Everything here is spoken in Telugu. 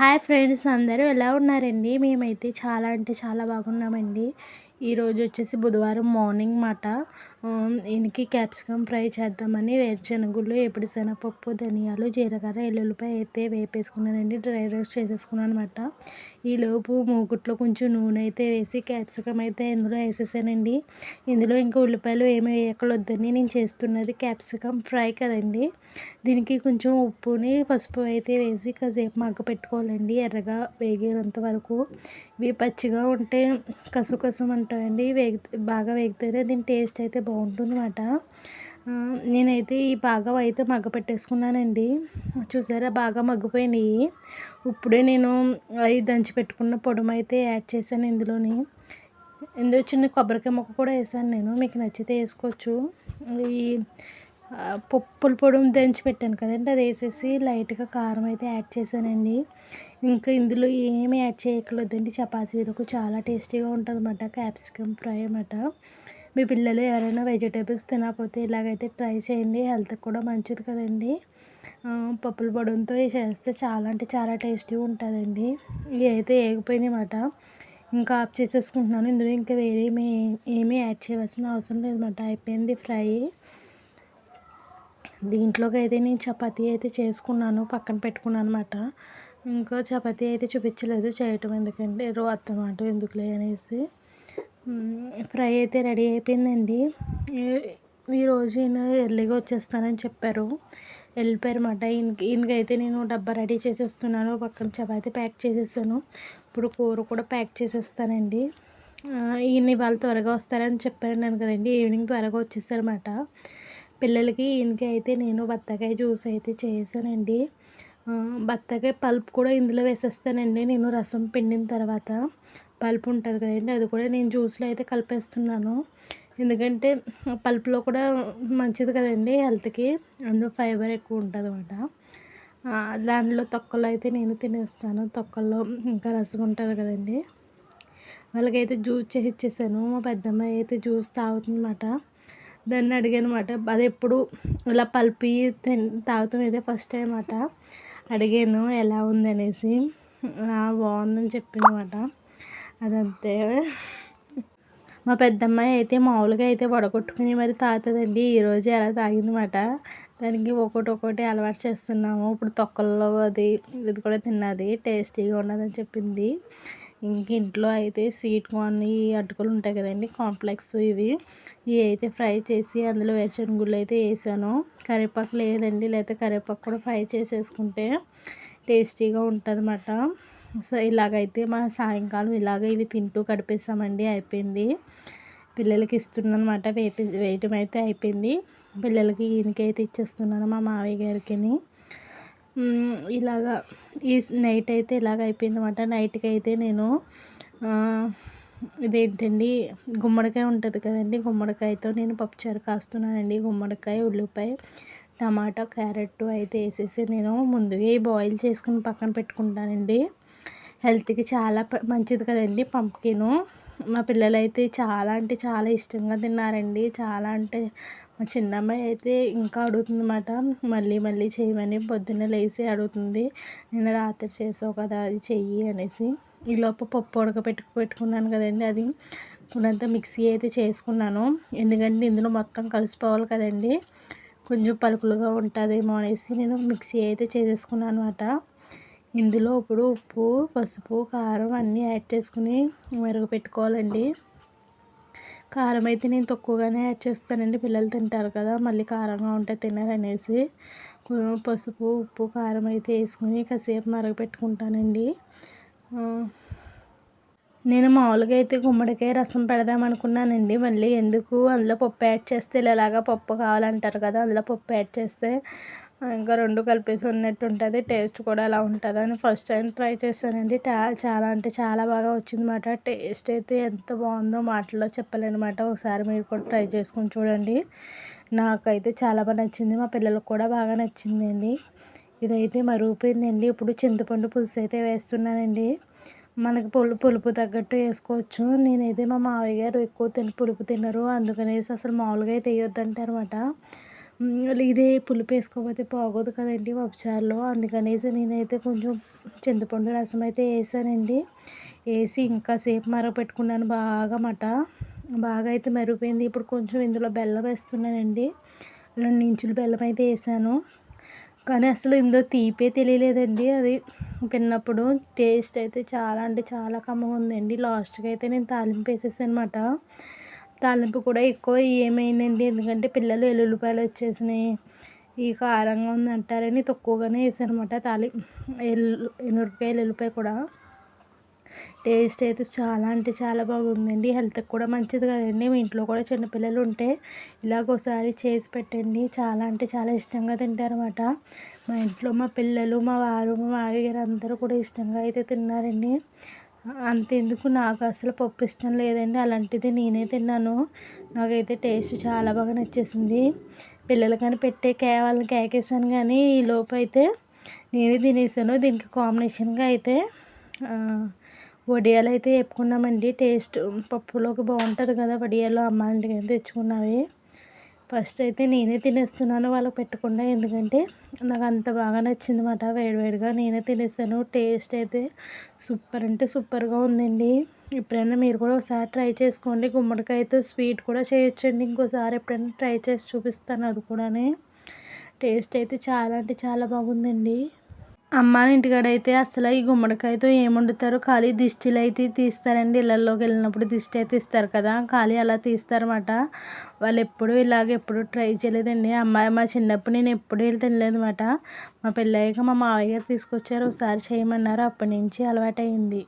హాయ్ ఫ్రెండ్స్ అందరూ ఎలా ఉన్నారండి? మేమైతే చాలా అంటే చాలా బాగున్నామండి. ఈరోజు వచ్చేసి బుధవారం మార్నింగ్ మాట. ఈయనకి క్యాప్సికమ్ ఫ్రై చేద్దామని వేరుశనగుళ్ళు ఎప్పుడు శనగపప్పు ధనియాలు జీలకర్ర ఎల్లుల్లిపాయ అయితే వేపేసుకున్నానండి. డ్రై రోస్ట్ చేసేసుకున్నాను అనమాట ఈలోపు మూకుట్లో కొంచెం నూనె అయితే వేసి క్యాప్సికమ్ అయితే ఇందులో వేసేసానండి. ఇందులో ఇంకా ఉల్లిపాయలు ఏమి వేయకలొద్దని నేను చేస్తున్నది క్యాప్సికమ్ ఫ్రై కదండి. దీనికి కొంచెం ఉప్పుని పసుపు అయితే వేసి కాసేపు మగ్గ పెట్టుకోవాలండి. ఎర్రగా వేగేంత వరకు. ఇవి పచ్చిగా ఉంటే కసు కసం అంటే ఉంటాయండి వేగి బాగా వేగితేనే దీని టేస్ట్ అయితే బాగుంటుంది అన్నమాట నేనైతే ఈ భాగం అయితే మగ్గ పెట్టేసుకున్నానండి. చూసారా బాగా మగ్గిపోయినాయి. ఇప్పుడే నేను అవి దంచి పెట్టుకున్న పొడమైతే అయితే యాడ్ చేశాను ఇందులోని. ఇందులో చిన్న కొబ్బరికాయ ముక్క కూడా వేసాను నేను. మీకు నచ్చితే వేసుకోవచ్చు. ఈ పప్పుల పొడి దంచి పెట్టాను కదండి అది వేసేసి లైట్గా కారం అయితే యాడ్ చేశానండి. ఇంకా ఇందులో ఏమి యాడ్ చేయకూడదండి చపాతీలకు చాలా టేస్టీగా ఉంటుంది అన్నమాట క్యాప్సికమ్ ఫ్రై అన్నమాట. మీ పిల్లలు ఎవరైనా వెజిటేబుల్స్ తినకపోతే ఇలాగైతే ట్రై చేయండి హెల్త్కి కూడా మంచిది కదండి. పప్పుల పొడంతో చేస్తే చాలా అంటే చాలా టేస్టీగా ఉంటుందండి. ఇవి అయితే వేగిపోయినాయి అన్నమాట. ఇంకా ఆఫ్ చేసేసుకుంటున్నాను ఇందులో ఇంకా వేరే ఏమీ యాడ్ చేయవలసిన అవసరం లేదన్నమాట. అయిపోయింది ఫ్రై. దీంట్లోకి అయితే నేను చపాతీ అయితే చేసుకున్నాను పక్కన పెట్టుకున్నాను అనమాట ఇంకా చపాతీ అయితే చూపించలేదు చేయటం ఎందుకంటే రోజు అనమాట ఎందుకులే అనేసి. ఫ్రై అయితే రెడీ అయిపోయిందండి. ఈరోజు ఈయన ఎర్లీగా వచ్చేస్తానని చెప్పారు. వెళ్ళిపోయారు అనమాట ఈయనకి ఈయనకైతే నేను డబ్బా రెడీ చేసేస్తున్నాను పక్కన చపాతీ ప్యాక్ చేసేసాను. ఇప్పుడు కూర కూడా ప్యాక్ చేసేస్తానండి. ఈయన ఇవాళ త్వరగా వస్తారని చెప్పాను కదండి. ఈవినింగ్ త్వరగా వచ్చేసారన్నమాట. పిల్లలకి ఈయనకి అయితే నేను బత్తాకాయ జ్యూస్ అయితే చేశానండి. బత్తాకాయ పల్ప్ కూడా ఇందులో వేసేస్తానండి. నేను రసం పిండిన తర్వాత పల్ప్ ఉంటుంది కదండి అది కూడా నేను జ్యూస్లో అయితే కలిపేస్తున్నాను. ఎందుకంటే పల్ప్లో కూడా మంచిది కదండి హెల్త్కి అందులో ఫైబర్ ఎక్కువ ఉంటుంది అనమాట దాంట్లో తొక్కలు అయితే నేను తినేస్తాను. తొక్కల్లో ఇంకా రసం ఉంటుంది కదండి. వాళ్ళకైతే జ్యూస్ చేసి ఇచ్చేసాను. మా పెద్దమ్మాయి అయితే జ్యూస్ తాగుతుందన్నమాట. దాన్ని అడిగాను అనమాట అది ఎప్పుడు ఇలా పల్పి తాగుతాం ఇదే ఫస్ట్ టైం అట. అడిగాను ఎలా ఉందనేసి. బాగుందని చెప్పిందన్నమాట అదంతే. మా పెద్దమ్మాయి అయితే మామూలుగా అయితే వడగొట్టుకుని మరి తాగుతుందండి. ఈరోజు ఎలా తాగిందన్నమాట దానికి ఒకటి ఒకటి అలవాటు చేస్తున్నాము. ఇప్పుడు తొక్కల్లో అది ఇది కూడా తిన్నది టేస్టీగా ఉన్నదని చెప్పింది. ఇంక ఇంట్లో అయితే స్వీట్ కార్న్ ఈ అటుకులు ఉంటాయి కదండి కాంప్లెక్స్ ఇవి. ఇవి అయితే ఫ్రై చేసి అందులో వేరుశనగుళ్ళు అయితే వేసాను. కరివేపాకు లేదండి లేకపోతే కరివేపాకు కూడా ఫ్రై చేసేసుకుంటే టేస్టీగా ఉంటుంది అన్నమాట సో ఇలాగైతే మా సాయంకాలం ఇలాగ ఇవి తింటూ గడిపేసామండి అయిపోయింది. పిల్లలకి ఇస్తున్నానమాట వేపి వేయటం అయితే అయిపోయింది. పిల్లలకి ఈయనకైతే ఇచ్చేస్తున్నాను మా మావయ్య గారికి ఇలాగా ఈ నైట్ అయితే ఇలాగ అయిపోయిందన్నమాట. నైట్కి అయితే నేను ఇదేంటండి గుమ్మడికాయ ఉంటుంది కదండి గుమ్మడికాయతో నేను పప్పుచారు కాస్తున్నానండి. గుమ్మడికాయ ఉల్లిపాయ టమాటా క్యారెట్ అయితే వేసేసి నేను ముందుగా బాయిల్ చేసుకుని పక్కన పెట్టుకుంటానండి. హెల్త్కి చాలా మంచిది కదండి పంప్కిను. మా పిల్లలైతే చాలా అంటే చాలా ఇష్టంగా తిన్నారండి. చాలా అంటే మా చిన్నమ్మాయి అయితే ఇంకా అడుగుతుంది అన్నమాట మళ్ళీ మళ్ళీ చేయమని పొద్దున్న లేచి అడుగుతుంది. నేను రాత్రి చేసావు కదా అది చెయ్యి అనేసి. ఈలోపు పప్పు ఉడకపెట్టు పెట్టుకున్నాను కదండి అది. కొంత మిక్సీ అయితే చేసుకున్నాను. ఎందుకంటే ఇందులో మొత్తం కలిసిపోవాలి కదండి. కొంచెం పలుకులుగా ఉంటుందేమో అనేసి నేను మిక్సీ అయితే చేసేసుకున్నాను అనమాట ఇందులో ఇప్పుడు ఉప్పు పసుపు కారం అన్నీ యాడ్ చేసుకుని పెట్టుకోవాలండి కారం అయితే నేను తక్కువగానే యాడ్ చేస్తానండి. పిల్లలు తింటారు కదా మళ్ళీ కారంగా ఉంటే తినరనేసి. పసుపు ఉప్పు కారం అయితే వేసుకుని కాసేపు మరగపెట్టుకుంటానండి. నేను మామూలుగా అయితే గుమ్మడికాయ రసం పెడదాం అనుకున్నానండి. మళ్ళీ ఎందుకు అందులో పప్పు యాడ్ చేస్తే ఇలాగా పప్పు కావాలంటారు కదా అందులో పప్పు యాడ్ చేస్తే ఇంకా రెండు కలిపేసి ఉన్నట్టు ఉంటుంది టేస్ట్ కూడా అలా ఉంటుంది అని ఫస్ట్ టైం ట్రై చేశానండి. చాలా అంటే చాలా బాగా వచ్చిందన్నమాట టేస్ట్ అయితే ఎంత బాగుందో మాటల్లో చెప్పలేనమాట ఒకసారి మీరు కూడా ట్రై చేసుకొని చూడండి. నాకైతే చాలా బాగా నచ్చింది. మా పిల్లలకు కూడా బాగా నచ్చిందండి. ఇదైతే మరుగుపోయిందండి ఇప్పుడు చింతపండు పులుసు అయితే వేస్తున్నానండి. మనకి పులు పులుపు తగ్గట్టు వేసుకోవచ్చు. నేనైతే మా మావయ్య గారు ఎక్కువ తిని పులుపు తినరు. అందుకనేసి అసలు మామూలుగా అయితే వేయొద్దంటారన్నమాట ఇదే పులుపు వేసుకోకపోతే బాగోదు కదండి పప్పుచారులో. అందుకనేసి నేనైతే కొంచెం చింతపండు రసం అయితే వేసానండి. వేసి ఇంకా సేపు మరగపెట్టుకున్నాను బాగా మాట బాగా అయితే మరిగిపోయింది. ఇప్పుడు కొంచెం ఇందులో బెల్లం వేస్తున్నానండి. రెండు ఇంచులు బెల్లం అయితే వేసాను. కానీ అసలు ఇందులో తీపే తెలియలేదండి. అది తిన్నప్పుడు టేస్ట్ అయితే చాలా అంటే చాలా కమ్మగా ఉందండి. లాస్ట్కి అయితే నేను తాలింపు వేసేసాను అనమాట తాలింపు కూడా ఎక్కువ ఏమైందండి. ఎందుకంటే పిల్లలు ఎల్లుల్లిపాయలు వచ్చేసినాయి. ఈ కారంగా ఉంది అంటారని తక్కువగానే వేసానమాట తాలి. ఎల్లు ఎల్లుల్లిపాయ ఎల్లుల్లిపాయ కూడా. టేస్ట్ అయితే చాలా అంటే చాలా బాగుందండి. హెల్త్కి కూడా మంచిది కదండి. మీ ఇంట్లో కూడా చిన్నపిల్లలు ఉంటే ఇలాగ ఒకసారి చేసి పెట్టండి. చాలా అంటే చాలా ఇష్టంగా తింటారన్నమాట. మా ఇంట్లో మా పిల్లలు మా వారు మా మావయ్య గారు అందరూ కూడా ఇష్టంగా అయితే తిన్నారండి. అంతెందుకు నాకు అసలు పప్పు ఇష్టం లేదండి. అలాంటిది నేనే తిన్నాను. నాకైతే టేస్ట్ చాలా బాగా నచ్చేసింది. పిల్లలకని పెట్టే కే వాళ్ళని కేకేసాను కానీ ఈ లోపు అయితే నేనే తినేసాను. దీనికి కాంబినేషన్గా అయితే వడియాలు అయితే వేపుకున్నామండి. టేస్ట్ పప్పులోకి బాగుంటుంది కదా వడియాలు అమ్మ ఇంటికి తెచ్చుకున్నవి. ఫస్ట్ అయితే నేనే తినేస్తున్నాను వాళ్ళకి పెట్టకుండా. ఎందుకంటే నాకు అంత బాగా నచ్చిందన్నమాట. వేడివేడిగా నేనే తినేసాను. టేస్ట్ అయితే సూపర్ అంటే సూపర్గా ఉందండి. ఎప్పుడైనా మీరు కూడా ఒకసారి ట్రై చేసుకోండి. గుమ్మడికాయతో స్వీట్ కూడా చేయొచ్చండి. ఇంకోసారి ఎప్పుడైనా ట్రై చేసి చూపిస్తాను. అది కూడానే. టేస్ట్ అయితే చాలా అంటే చాలా బాగుందండి. అమ్మ ఇంటికాడైతే అసలు ఈ గుమ్మడికాయతో ఏముండుతారు ఖాళీ దిష్టిలు అయితే తీస్తారండి. ఇళ్ళల్లోకి వెళ్ళినప్పుడు దిష్టి అయితే ఇస్తారు కదా ఖాళీ అలా తీస్తారన్నమాట. వాళ్ళు ఎప్పుడు ఇలాగ ఎప్పుడు ట్రై చేయలేదండి. అమ్మాయి మా చిన్నప్పుడు నేను ఎప్పుడు వెళ్ళి తినలేదు అనమాట మా పెళ్ళయ్యాక మా మావయ్య గారు తీసుకొచ్చారు ఒకసారి చేయమన్నారు. అప్పటి నుంచి అలవాటైంది.